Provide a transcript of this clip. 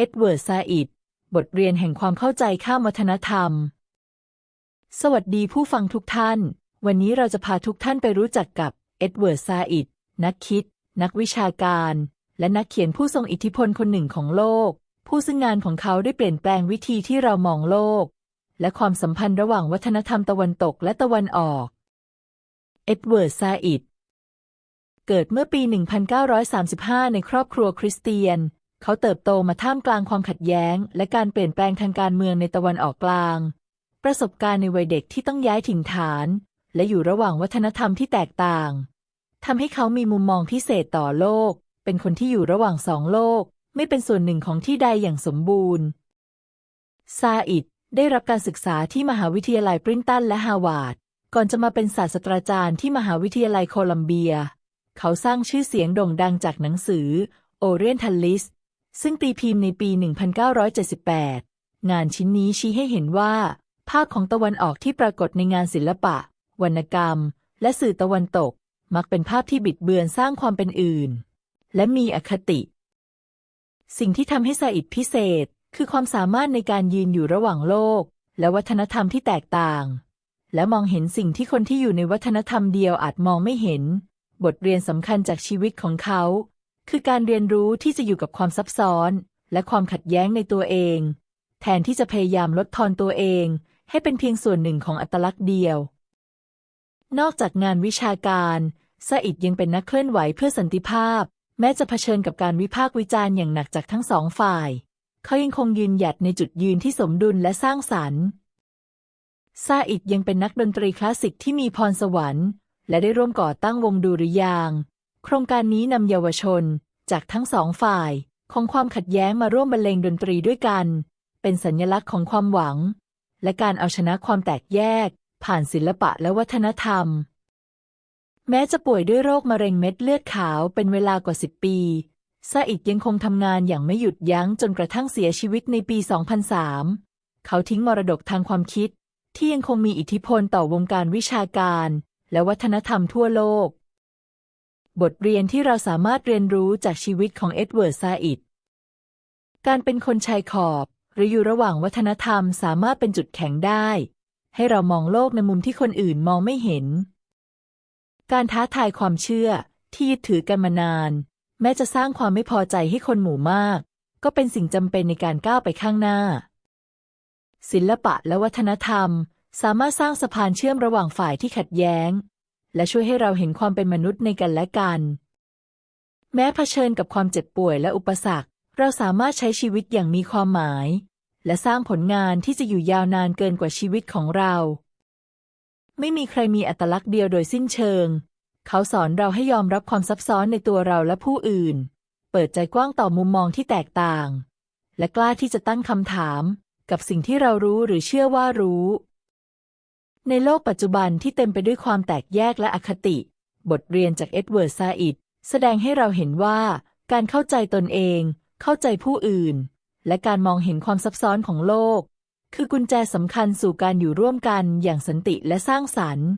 เอ็ดเวิร์ดซาอิด บทเรียนแห่งความเข้าใจข้ามวัฒนธรรม สวัสดีผู้ฟังทุกท่าน วันนี้เราจะพาทุกท่านไปรู้จักกับเอ็ดเวิร์ดซาอิด นักคิด นักวิชาการ และนักเขียนผู้ทรงอิทธิพลคนหนึ่งของโลก ผู้ซึ่งงานของเขาได้เปลี่ยนแปลงวิธีที่เรามองโลก และความสัมพันธ์ระหว่างวัฒนธรรมตะวันตกและตะวันออก เอ็ดเวิร์ดซาอิด เกิดเมื่อปี 1935 ในครอบครัวคริสเตียน เขาเติบโตมาท่ามกลางความขัดแย้ง และการเปลี่ยนแปลงทางการเมืองในตะวันออกกลาง ประสบการณ์ในวัยเด็กที่ต้องย้ายถิ่นฐาน และอยู่ระหว่างวัฒนธรรมที่แตกต่างทำให้เขามีมุมมองพิเศษต่อโลก เป็นคนที่อยู่ระหว่างสองโลก ไม่เป็นส่วนหนึ่งของที่ใดอย่างสมบูรณ์ ซาอิดได้รับการศึกษาที่มหาวิทยาลัยปรินตันและฮาวาดก่อนจะมาเป็นศาสตราจารย์ที่มหาวิทยาลัยโคลัมเบีย เขาสร้างชื่อเสียงโด่งดังจากหนังสือ Orientalist ซึ่งตีพิมพ์ในปี 1978 งานชิ้นนี้ชี้ให้เห็นว่า ภาพของตะวันออกที่ปรากฏในงานศิลปะ วรรณกรรม และสื่อตะวันตก มักเป็นภาพที่บิดเบือนสร้างความเป็นอื่น และมีอคติ สิ่งที่ทำให้ซาอิดพิเศษ คือความสามารถในการยืนอยู่ระหว่างโลก และวัฒนธรรมที่แตกต่าง และมองเห็นสิ่งที่คนที่อยู่ในวัฒนธรรมเดียวอาจมองไม่เห็น บทเรียนสำคัญจากชีวิตของเขา คือการเรียนรู้ที่จะอยู่กับความซับซ้อน และความขัดแย้งในตัวเอง แทนที่จะพยายามลดทอนตัวเอง ให้เป็นเพียงส่วนหนึ่งของอัตลักษณ์เดียว นอกจากงานวิชาการซาอิดยังเป็นนักเคลื่อนไหวเพื่อสันติภาพ แม้จะเผชิญกับการวิพากษ์วิจารณ์อย่างหนักจากทั้งสองฝ่าย เขายังคงยืนหยัดในจุดยืนที่สมดุลและสร้างสรรค์ซาอิดยังเป็นนักดนตรีคลาสสิกที่มีพรสวรรค์ และได้ร่วมก่อตั้งวงดุริยาง ค์โครงการนี้นำเยาวชน จากทั้งสองฝ่าย ของความขัดแย้งมาร่วมบรรเลงดนตรีด้วยกัน เป็นสัญลักษณ์ของความหวัง และการเอาชนะความแตกแยก ผ่านศิลปะและวัฒนธรรม แม้จะป่วยด้วยโรคมะเร็งเม็ดเลือดขาวเป็นเวลากว่า 10 ปีซาอิดยังคงทำงานอย่างไม่หยุดยั้งจนกระทั่งเสียชีวิตในปี 2003 เขาทิ้งมรดกทางความคิด ที่ยังคงมีอิทธิพลต่อวงการวิชาการ และวัฒนธรรมทั่วโลก บทเรียนที่เราสามารถเรียนรู้จากชีวิตของเอ็ดเวิร์ดซาอิด การเป็นคนชายขอบ หรืออยู่ระหว่างวัฒนธรรมสามารถเป็นจุดแข็งได้ ให้เรามองโลกในมุมที่คนอื่นมองไม่เห็น การท้าทายความเชื่อที่ยึดถือกันมานาน แม้จะสร้างความไม่พอใจให้คนหมู่มาก ก็เป็นสิ่งจำเป็นในการก้าวไปข้างหน้า ศิลปะและวัฒนธรรม สามารถสร้างสะพานเชื่อมระหว่างฝ่ายที่ขัดแย้ง และช่วยให้เราเห็นความเป็นมนุษย์ในกันและกัน แม้เผชิญกับความเจ็บป่วยและอุปสรรค เราสามารถใช้ชีวิตอย่างมีความหมาย และสร้างผลงานที่จะอยู่ยาวนานเกินกว่าชีวิตของเรา ไม่มีใครมีอัตลักษณ์เดียวโดยสิ้นเชิง เขาสอนเราให้ยอมรับความซับซ้อนในตัวเราและผู้อื่น เปิดใจกว้างต่อมุมมองที่แตกต่าง และกล้าที่จะตั้งคำถาม กับสิ่งที่เรารู้หรือเชื่อว่ารู้ ในโลกปัจจุบันที่เต็มไปด้วยความแตกแยกและอคติ บทเรียนจากเอ็ดเวิร์ดซาอิดแสดงให้เราเห็นว่าการเข้าใจตนเอง เข้าใจผู้อื่น และการมองเห็นความซับซ้อนของโลก คือกุญแจสำคัญสู่การอยู่ร่วมกันอย่างสันติและสร้างสรรค์